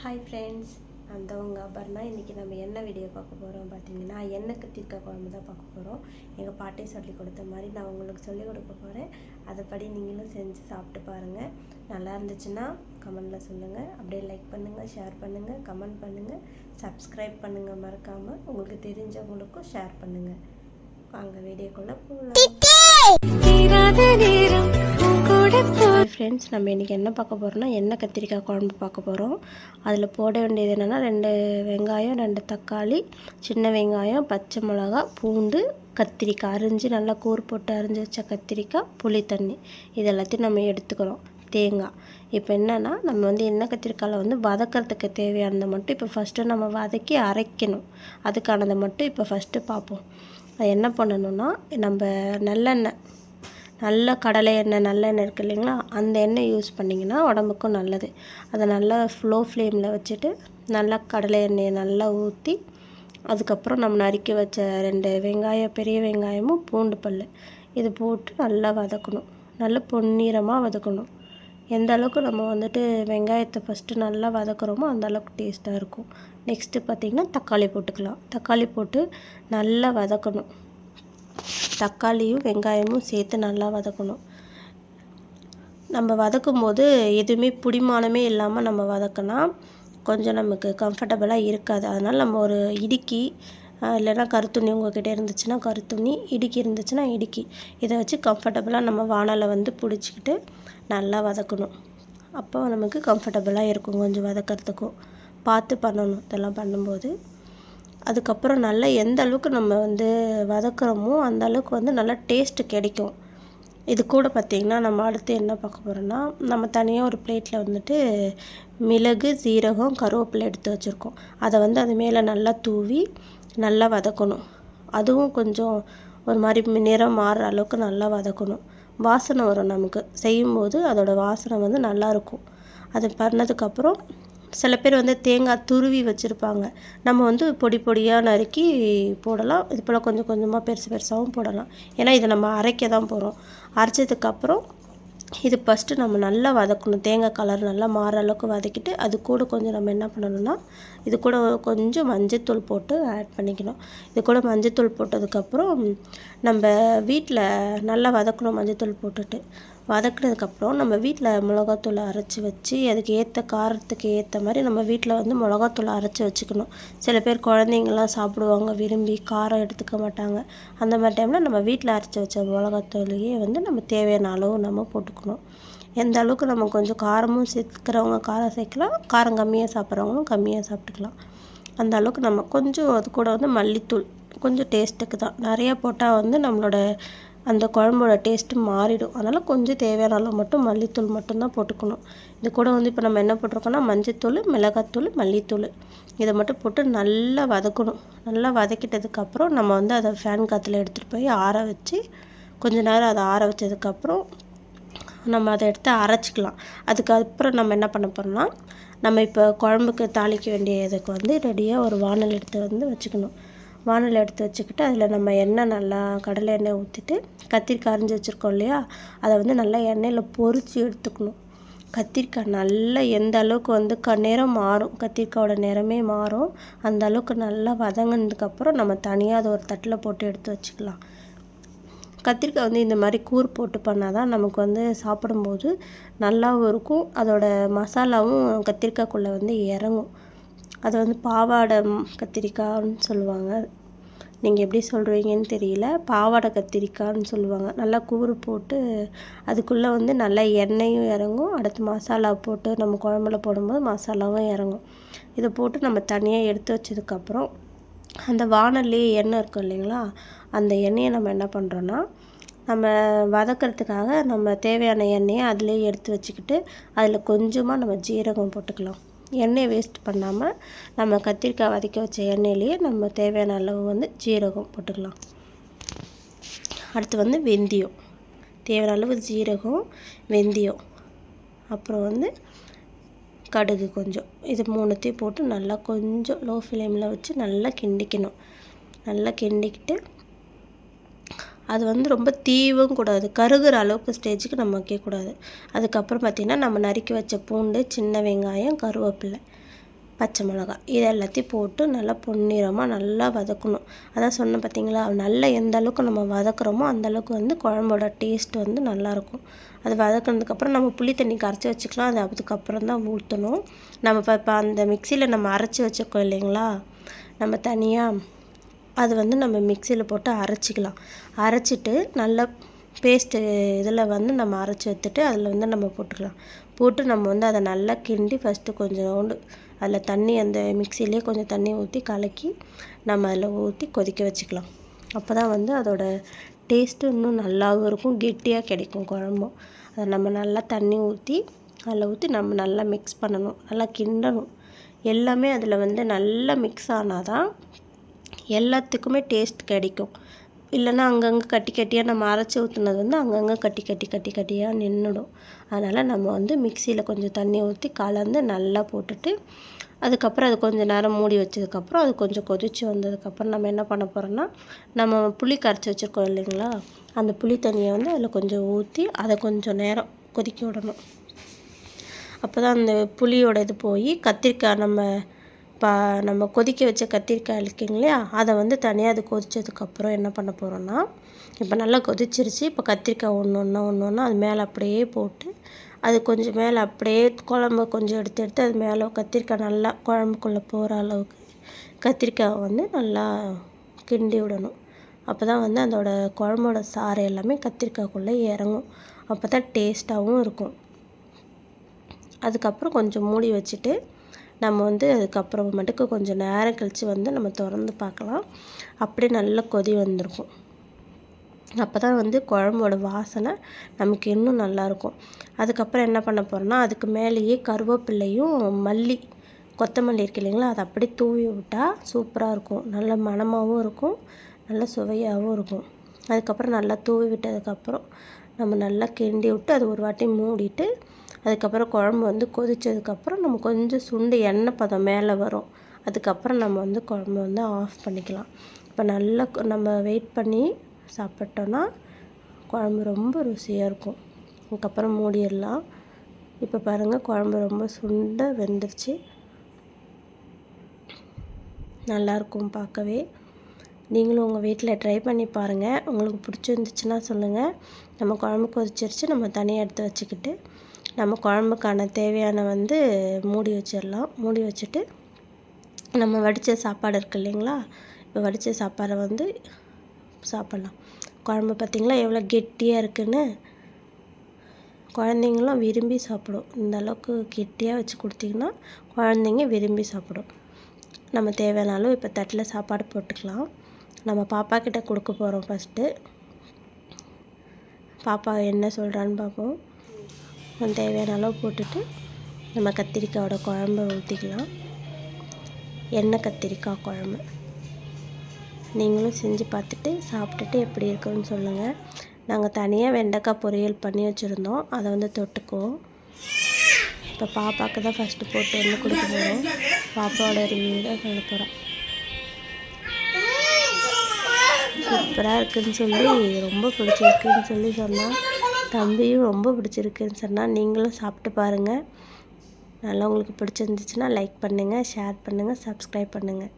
Hi friends அந்த உங்கள் இன்றைக்கி நம்ம என்ன வீடியோ பார்க்க போகிறோம் பார்த்தீங்கன்னா எண்ணெய் கத்திரிக்காய் குழம்பு தான் பார்க்க போகிறோம் எங்கள் பாட்டி சொல்லி கொடுத்த மாதிரி நான் உங்களுக்கு சொல்லிக் கொடுக்க போகிறேன் அதைப்படி நீங்களும் செஞ்சு சாப்பிட்டு பாருங்கள் நல்லா இருந்துச்சுன்னா கமெண்டில் சொல்லுங்கள் அப்படியே லைக் பண்ணுங்கள் ஷேர் பண்ணுங்கள் கமெண்ட் பண்ணுங்கள் சப்ஸ்கிரைப் பண்ணுங்கள் மறக்காமல் உங்களுக்கு தெரிஞ்சவங்களுக்கும் ஷேர் பண்ணுங்கள் வாங்க வீடியோக்குள்ளே போகலாம். ஃப்ரெண்ட்ஸ் நம்ம இன்றைக்கி என்ன பார்க்க போகிறோம்னா எண்ணெய் கத்திரிக்காய் குழம்பு பார்க்க போகிறோம் அதில் போட வேண்டியது என்னென்னா ரெண்டு வெங்காயம் ரெண்டு தக்காளி சின்ன வெங்காயம் பச்சை மிளகா பூண்டு கத்திரிக்காய். அரிஞ்சு நல்லா கூறு போட்டு அரிஞ்சு வச்ச கத்திரிக்காய் புளி தண்ணி. இது எல்லாத்தையும் நம்ம எடுத்துக்கிறோம். தேங்காய். இப்போ என்னென்னா நம்ம வந்து எண்ணெய் கத்திரிக்காயில் வந்து வதக்கிறதுக்கு தேவையானதை மட்டும் இப்போ ஃபஸ்ட்டு நம்ம வதக்கி அரைக்கணும். அதுக்கானதை மட்டும் இப்போ ஃபஸ்ட்டு பார்ப்போம். அது என்ன பண்ணணும்னா நம்ம நல்லெண்ணெய் நல்ல கடலை எண்ணெய் நல்லெண்ணெய் இருக்குது இல்லைங்களா? அந்த எண்ணெய் யூஸ் பண்ணிங்கன்னா உடம்புக்கும் நல்லது. அதை நல்லா ஸ்லோ ஃப்ளேமில் வச்சுட்டு நல்லா கடலை எண்ணெயை நல்லா ஊற்றி அதுக்கப்புறம் நம்ம நறுக்கி வச்ச ரெண்டு வெங்காயம் பெரிய வெங்காயமும் பூண்டு பல் இது போட்டு நல்லா வதக்கணும். நல்லா பொன்னிறமாக வதக்கணும். எந்த அளவுக்கு நம்ம வந்துட்டு வெங்காயத்தை ஃபஸ்ட்டு நல்லா வதக்குறோமோ அந்த அளவுக்கு டேஸ்ட்டாக இருக்கும். நெக்ஸ்ட்டு பார்த்திங்கன்னா தக்காளி போட்டுக்கலாம். தக்காளி போட்டு நல்லா வதக்கணும். தக்காளியும் வெங்காயமும் சேர்த்து நல்லா வதக்கணும். நம்ம வதக்கும் போது எதுவுமே பிடிமானமே இல்லாமல் நம்ம வதக்கினா கொஞ்சம் நமக்கு கம்ஃபர்டபுளாக இருக்காது. அதனால் நம்ம ஒரு இடுக்கி இல்லைன்னா கருத்துணி உங்ககிட்ட இருந்துச்சுன்னா கருத்துணி இடுக்கி இருந்துச்சுன்னா இடுக்கி. இதை வச்சு கம்ஃபர்டபுளாக நம்ம வானலை வந்து பிடிச்சிக்கிட்டு நல்லா வதக்கணும். அப்போ நமக்கு கம்ஃபர்டபுளாக இருக்கும் கொஞ்சம் வதக்கிறதுக்கும். பார்த்து பண்ணணும். இதெல்லாம் பண்ணும்போது அதுக்கப்புறம் நல்லா எந்த அளவுக்கு நம்ம வந்து வதக்குறோமோ அந்த அளவுக்கு வந்து நல்லா டேஸ்ட்டு கிடைக்கும். இது கூட பார்த்திங்கன்னா நம்ம அடுத்து என்ன பார்க்க போகிறோன்னா நம்ம தனியாக ஒரு பிளேட்டில் வந்துட்டு மிளகு சீரகம் கருவேப்பிலை எடுத்து வச்சுருக்கோம். அதை வந்து அது மேலே நல்லா தூவி நல்லா வதக்கணும். அதுவும் கொஞ்சம் ஒரு மாதிரி நிறம் மாறுற அளவுக்கு நல்லா வதக்கணும். வாசனை வரும் நமக்கு. செய்யும்போது அதோட வாசனை வந்து நல்லாயிருக்கும் அது பண்ணதுக்கப்புறம் சில பேர் வந்து தேங்காய் துருவி வச்சுருப்பாங்க. நம்ம வந்து பொடி பொடியாக நறுக்கி போடலாம். இது போல் கொஞ்சம் கொஞ்சமாக பெருசு பெருசாகவும் போடலாம். ஏன்னா இதை நம்ம அரைக்க தான் போகிறோம் அரைச்சதுக்கப்புறம் இது ஃபஸ்ட்டு நம்ம நல்லா வதக்கணும். தேங்காய் கலர் நல்லா மாற அளவுக்கு வதக்கிட்டு அது கூட கொஞ்சம் நம்ம என்ன பண்ணணும்னா இது கூட கொஞ்சம் மஞ்சத்தூள் போட்டு ஆட் பண்ணிக்கணும். இது கூட மஞ்சத்தூள் போட்டதுக்கப்புறம் நம்ம வீட்டில் நல்லா வதக்கணும் மஞ்சத்தூள் போட்டுட்டு. வதக்குனதுக்கப்புறம் நம்ம வீட்டில் மிளகாத்தூளை அரைச்சி வச்சு அதுக்கு ஏற்ற காரத்துக்கு ஏற்ற மாதிரி நம்ம வீட்டில் வந்து மிளகாத்தூளை அரைச்சி வச்சுக்கணும். சில பேர் குழந்தைங்கள்லாம் சாப்பிடுவாங்க விரும்பி காரம் எடுத்துக்க மாட்டாங்க. அந்த மாதிரி டைமில் நம்ம வீட்டில் அரைச்சி வச்ச மிளகாத்தூளையே வந்து நம்ம தேவையான அளவு நம்ம போட்டுக்கணும். எந்த அளவுக்கு நம்ம கொஞ்சம் காரமும் சேர்த்துக்கிறவங்க காரம் சேர்க்கலாம் காரம் கம்மியாக சாப்பிட்றவங்களும் கம்மியாக சாப்பிட்டுக்கலாம். அந்த அளவுக்கு நம்ம கொஞ்சம் அது கூட வந்து மல்லித்தூள் கொஞ்சம் டேஸ்ட்டுக்கு தான். நிறையா போட்டால் வந்து நம்மளோட அந்த குழம்போட டேஸ்ட்டு மாறிடும். அதனால் கொஞ்சம் தேவையான அளவு மட்டும் மல்லித்தூள் மட்டும்தான் போட்டுக்கணும். இது கூட வந்து இப்போ நம்ம என்ன போட்டிருக்கோம்னா மஞ்சத்தூள் மிளகாத்தூள் மல்லித்தூள் இதை மட்டும் போட்டு நல்லா வதக்கணும். நல்லா வதக்கிட்டதுக்கப்புறம் நம்ம வந்து அதை ஃபேன் காற்றுல எடுத்துகிட்டு போய் ஆற வச்சு கொஞ்ச நேரம் அதை ஆற வச்சதுக்கப்புறம் நம்ம அதை எடுத்து அரைச்சிக்கலாம். அதுக்கப்புறம் நம்ம என்ன பண்ண போகிறோம்னா நம்ம இப்போ குழம்புக்கு தாளிக்க வேண்டிய இதுக்கு வந்து ரெடியாக ஒரு வானல் எடுத்து வந்து வச்சுக்கணும். வானல் எடுத்து வச்சுக்கிட்டு அதில் நம்ம எண்ணெய் நல்லா கடலை எண்ணெய் ஊற்றிட்டு கத்திரிக்காய் அரிஞ்சு வச்சுருக்கோம் இல்லையா? அதை வந்து நல்லா எண்ணெயில் பொறிச்சு எடுத்துக்கணும். கத்திரிக்காய் நல்லா எந்த அளவுக்கு வந்து க நிறம் மாறும். கத்திரிக்காயோட நிறமே மாறும். அந்த அளவுக்கு நல்லா வதங்கினதுக்கப்புறம் நம்ம தனியாக அதை ஒரு தட்டில் போட்டு எடுத்து வச்சுக்கலாம். கத்திரிக்காய் வந்து இந்த மாதிரி கூர் போட்டு பண்ணால் தான் நமக்கு வந்து சாப்பிடும்போது நல்லாவும் இருக்கும். அதோட மசாலாவும் கத்திரிக்காய்க்குள்ளே வந்து இறங்கும். அது வந்து பாவாடை கத்திரிக்காய்னு சொல்லுவாங்க. நீங்கள் எப்படி சொல்கிறீங்கன்னு தெரியல. பாவாடை கத்திரிக்காய்னு சொல்லுவாங்க. நல்லா கூறு போட்டு அதுக்குள்ளே வந்து நல்லா எண்ணெயும் இறங்கும். அடுத்து மசாலா போட்டு நம்ம குழம்புல போடும்போது மசாலாவும் இறங்கும். இதை போட்டு நம்ம தனியாக எடுத்து வச்சதுக்கப்புறம் அந்த வானல்லையே எண்ணெய் இருக்கும் இல்லைங்களா? அந்த எண்ணெயை நம்ம என்ன பண்ணுறோன்னா நம்ம வதக்கிறதுக்காக நம்ம தேவையான எண்ணெயை அதிலே எடுத்து வச்சுக்கிட்டு அதில் கொஞ்சமாக நம்ம ஜீரகம் போட்டுக்கலாம். எண்ணெயை வேஸ்ட் பண்ணாமல் நம்ம கத்திரிக்காய் வதக்கி வச்ச எண்ணெயிலேயே நம்ம தேவையான அளவு வந்து ஜீரகம் போட்டுக்கலாம். அடுத்து வந்து வெந்தயம். தேவையான அளவு ஜீரகம் வெந்தயம். அப்புறம் வந்து கடுகு கொஞ்சம். இது மூணுத்தையும் போட்டு நல்லா கொஞ்சம் லோ ஃப்ளேமில் வச்சு நல்லா கிண்டிக்கணும். நல்லா கிண்டிக்கிட்டு அது வந்து ரொம்ப தீவும் கூடாது. கருகிற அளவுக்கு ஸ்டேஜுக்கு நம்ம வைக்கக்கூடாது. அதுக்கப்புறம் பார்த்திங்கன்னா நம்ம நறுக்கி வச்ச பூண்டு சின்ன வெங்காயம் கருவேப்பிலை பச்சை மிளகா இது எல்லாத்தையும் போட்டு நல்லா பொன்னிறமாக நல்லா வதக்கணும். அதான் சொன்னேன் பார்த்தீங்களா நல்லா எந்த அளவுக்கு நம்ம வதக்குறோமோ அந்த அளவுக்கு வந்து குழம்போட டேஸ்ட் வந்து நல்லாயிருக்கும். அது வதக்குனதுக்கப்புறம் நம்ம புளி தண்ணி கரைச்சி வச்சுக்கலாம். அது அதுக்கப்புறம் தான் ஊற்றணும் நம்ம இப்போ இப்போ அந்த மிக்சியில் நம்ம அரைச்சி வச்சுருக்கோம் இல்லைங்களா நம்ம தனியாக அது வந்து நம்ம மிக்சியில் போட்டு அரைச்சிக்கலாம். அரைச்சிட்டு நல்லா பேஸ்ட்டு இதில் வந்து நம்ம அரைச்சி எடுத்துட்டு அதில் வந்து நம்ம போட்டுக்கலாம். போட்டு நம்ம வந்து அதை நல்லா கிண்டி ஃபஸ்ட்டு கொஞ்சோண்டு அதில் தண்ணி அந்த மிக்சிலே கொஞ்சம் தண்ணி ஊற்றி கலக்கி நம்ம அதில் ஊற்றி கொதிக்க வச்சுக்கலாம். அப்போ தான் வந்து அதோட டேஸ்ட்டு இன்னும் நல்லாவும் இருக்கும் கெட்டியாக கிடைக்கும் குழம்பும் அதை நம்ம நல்லா தண்ணி ஊற்றி அதில் ஊற்றி நம்ம நல்லா மிக்ஸ் பண்ணணும் நல்லா கிண்டணும். எல்லாமே அதில் வந்து நல்லா மிக்ஸ் ஆனால் தான் எல்லாத்துக்குமே டேஸ்ட் கிடைக்கும். இல்லைன்னா அங்கங்கே கட்டி கட்டியாக நம்ம அரைச்சி ஊற்றுனது வந்து அங்கங்கே கட்டி கட்டி கட்டி கட்டியாக நின்றுடும் அதனால் நம்ம வந்து மிக்சியில் கொஞ்சம் தண்ணி ஊற்றி கலந்து நல்லா போட்டுட்டு அதுக்கப்புறம் அது கொஞ்சம் நேரம் மூடி வச்சதுக்கப்புறம் அது கொஞ்சம் கொதித்து வந்ததுக்கப்புறம் நம்ம என்ன பண்ண போகிறோம்னா நம்ம புளி கரைச்சி வச்சுருக்கோம் இல்லைங்களா? அந்த புளி தண்ணியை வந்து அதில் கொஞ்சம் ஊற்றி அதை கொஞ்சம் நேரம் கொதிக்க விடணும். அப்போ தான் அந்த புளியோட இது போய் கத்திரிக்காய் நம்ம பா நம்ம கொதிக்க வச்ச கத்திரிக்காய் இருக்குங்க இல்லையா? அதை வந்து தனியாக அது கொதித்ததுக்கப்புறம் என்ன பண்ண போகிறோன்னா இப்போ நல்லா கொதிச்சிருச்சு. இப்போ கத்திரிக்காய் ஒன்று ஒன்றா ஒன்று ஒன்றா அது மேலே அப்படியே போட்டு அது கொஞ்சம் மேலே அப்படியே குழம்பு கொஞ்சம் எடுத்து எடுத்து அது மேலே கத்திரிக்காய் நல்லா குழம்புக்குள்ளே போகிற அளவுக்கு கத்திரிக்காய் வந்து நல்லா கிண்டி விடணும். அப்போ தான் வந்து அதோட குழம்போட சாறு எல்லாமே கத்திரிக்காய்க்குள்ளே இறங்கும். அப்போ தான் டேஸ்ட்டாகவும் இருக்கும். அதுக்கப்புறம் கொஞ்சம் மூடி வச்சுட்டு நம்ம வந்து அதுக்கப்புறமேட்டுக்கு கொஞ்சம் நேரம் கழித்து வந்து நம்ம திறந்து பார்க்கலாம். அப்படியே நல்லா கொதி வந்திருக்கும். அப்போ தான் வந்து குழம்போட வாசனை நமக்கு இன்னும் நல்லாயிருக்கும் அதுக்கப்புறம் என்ன பண்ண போகிறோன்னா அதுக்கு மேலேயே கருவேப்பில்லையும் மல்லி கொத்தமல்லி இருக்கு இல்லைங்களா அதை அப்படியே தூவி விட்டால் சூப்பராக இருக்கும். நல்ல மணமாகவும் இருக்கும் நல்ல சுவையாகவும் இருக்கும். அதுக்கப்புறம் நல்லா தூவி விட்டதுக்கப்புறம் நம்ம நல்லா கிண்டி விட்டு அது ஒரு வாட்டி மூடிட்டு அதுக்கப்புறம் குழம்பு வந்து கொதித்ததுக்கப்புறம் நம்ம கொஞ்சம் சுண்டு எண்ணெய் பதம் மேலே வரும். அதுக்கப்புறம் நம்ம வந்து குழம்பு வந்து ஆஃப் பண்ணிக்கலாம். இப்போ நல்லா நம்ம வெயிட் பண்ணி சாப்பிட்டோன்னா குழம்பு ரொம்ப ருசியாக இருக்கும். அதுக்கப்புறம் மூடிடலாம். இப்போ பாருங்கள் குழம்பு ரொம்ப சுண்ட வெந்துருச்சு. நல்லாயிருக்கும் பார்க்கவே. நீங்களும் உங்கள் வீட்டில் ட்ரை பண்ணி பாருங்கள் உங்களுக்கு பிடிச்சிருந்துச்சுன்னா சொல்லுங்கள் நம்ம குழம்பு கொதிச்சிருச்சு நம்ம தனியாக எடுத்து வச்சுக்கிட்டு நம்ம குழம்புக்கான தேவையான வந்து மூடி வச்சிடலாம். மூடி வச்சுட்டு நம்ம வடித்த சாப்பாடு இருக்கு இல்லைங்களா? இப்போ வடித்த சாப்பாடை வந்து சாப்பிட்லாம். குழம்பு பார்த்திங்களா? எவ்வளோ கெட்டியாக இருக்குன்னு. குழந்தைங்களும் விரும்பி சாப்பிடும். இந்த அளவுக்கு கெட்டியாக வச்சு கொடுத்தீங்கன்னா குழந்தைங்க விரும்பி சாப்பிடும். நம்ம தேவையானாலும் இப்போ தட்டில் சாப்பாடு போட்டுக்கலாம். நம்ம பாப்பா கிட்ட கொடுக்க போகிறோம் ஃபஸ்ட்டு பாப்பா என்ன சொல்கிறான்னு பார்ப்போம். தேவையான அளவு போட்டுட்டு நம்ம கத்திரிக்காயோட குழம்ப ஊற்றிக்கலாம். எண்ணெய் கத்திரிக்காய் குழம்பு. நீங்களும் செஞ்சு பார்த்துட்டு சாப்பிட்டுட்டு எப்படி இருக்குன்னு சொல்லுங்கள் நாங்கள் தனியாக வெண்டைக்காய் பொரியல் பண்ணி வச்சுருந்தோம். அதை வந்து தொட்டுக்குவோம். இப்போ பாப்பாவுக்கு தான் ஃபஸ்ட்டு போட்டு வந்து கொடுக்க போகிறோம் பாப்பாவோட ரிவ்யூ தான் சொல்ல போகிறோம் சூப்பராக இருக்குதுன்னு சொல்லி ரொம்ப பிடிச்சிருக்குன்னு சொல்லி சொன்னால் தம்பியும் ரொம்ப பிடிச்சிருக்குன்னு சொன்னால் நீங்களும் சாப்பிட்டு பாருங்கள் நல்லா உங்களுக்கு பிடிச்சிருந்துச்சுன்னா லைக் பண்ணுங்கள் ஷேர் பண்ணுங்கள் சப்ஸ்கிரைப் பண்ணுங்கள்